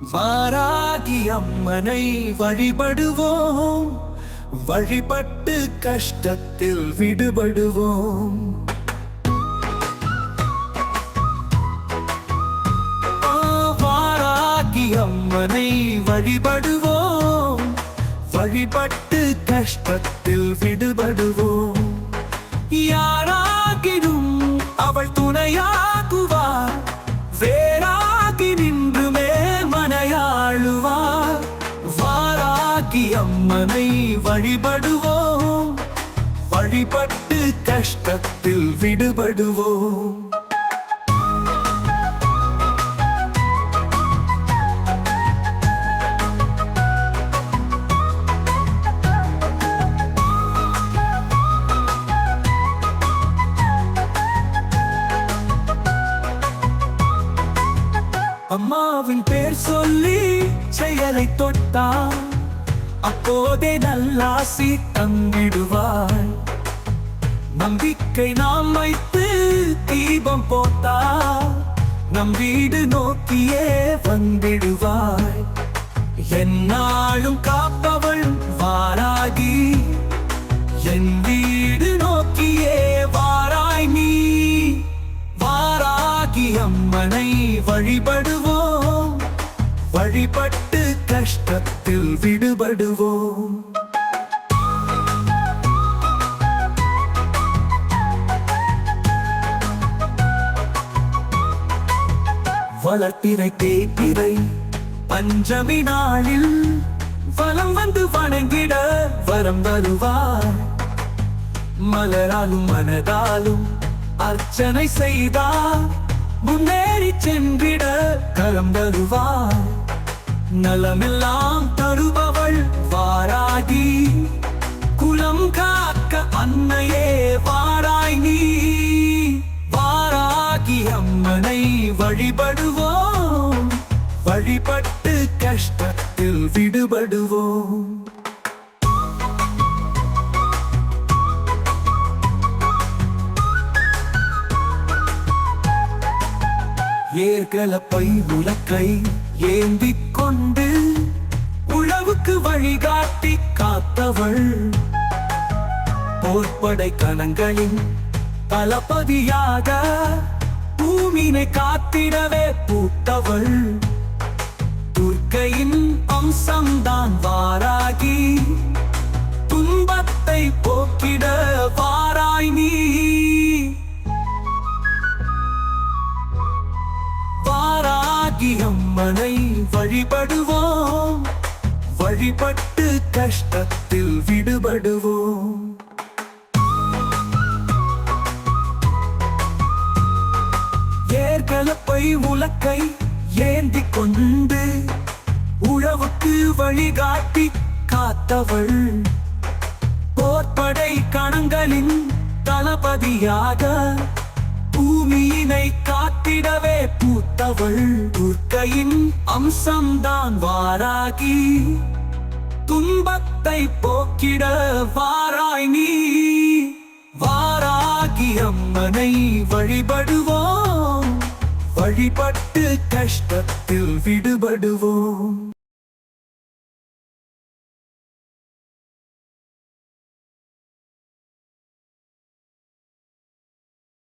வாராகி அம்மனை வழிபடுவோம். வழிபட்டு கஷ்டத்தில் விடுபடுவோம். வாராகி அம்மனை வழிபடுவோம். வழிபட்டு கஷ்டத்தில் விடுபடுவோம். யாராகினும் அவள் துணையா அம்மனை வழிபடுவோம். வழிபட்டு கஷ்டத்தில் விடுபடுவோம். அம்மாவின் பேர் சொல்லி செயலை தொட்டார். அப்போதே நல்லாசி தங்கிடுவாள் நம்பிக்கை நாம் வைத்து தீபம் போட்டா நம் வீடு நோக்கியே வந்திடுவாள் என்னாலும் காப்பவள் வாராகி என் வீடு நோக்கியே வாராய் நீ. வாராகி அம்மனை வழிபடுவோம். வழிபட்டு கஷ்டத்தை கஷ்டத்தில் விடுபடுவோம். வளர்ப்பிறை தேய்பிறை பஞ்சமி நாளில் வலம் வந்து வணங்கிட வரம் வருவார் மலராலும் மனதாலும் அர்ச்சனை செய்தார். முன்னேறி சென்றிட கரம் வருவார் நலமெல்லாம் தருபவள் வாராகி. குலம் காக்க அன்னையே வாராய் நீ. வாராகி அம்மனை வழிபடுவோம். வழிபட்டு கஷ்டத்தில் விடுபடுவோம். ஏர்களப்பை உலக்கை ஏந்திக் கொண்டு உழவுக்கு வழிகாட்டி காத்தவள். போர்ப்படை கணங்களின் தளபதியாக பூமினை காத்திடவே பூத்தவள். அம்மனை வழிபடுவோம். வழிபட்டு கஷ்டத்தில் விடுபடுவோம். ஏற்கலப்பை உலக்கை ஏந்தி கொண்டு உழவுக்கு வழிகாட்டி காத்தவள். போர்படை கணங்களின் தளபதியாக பூமியினை காத்திடவே பூத்தவள் துர்க்கையின் அம்சம்தான் வாராகி. துன்பத்தை போக்கிட வாராய் நீ. வாராகி அம்மனை வழிபடுவோம். வழிபட்டு கஷ்டத்தில் விடுபடுவோம்.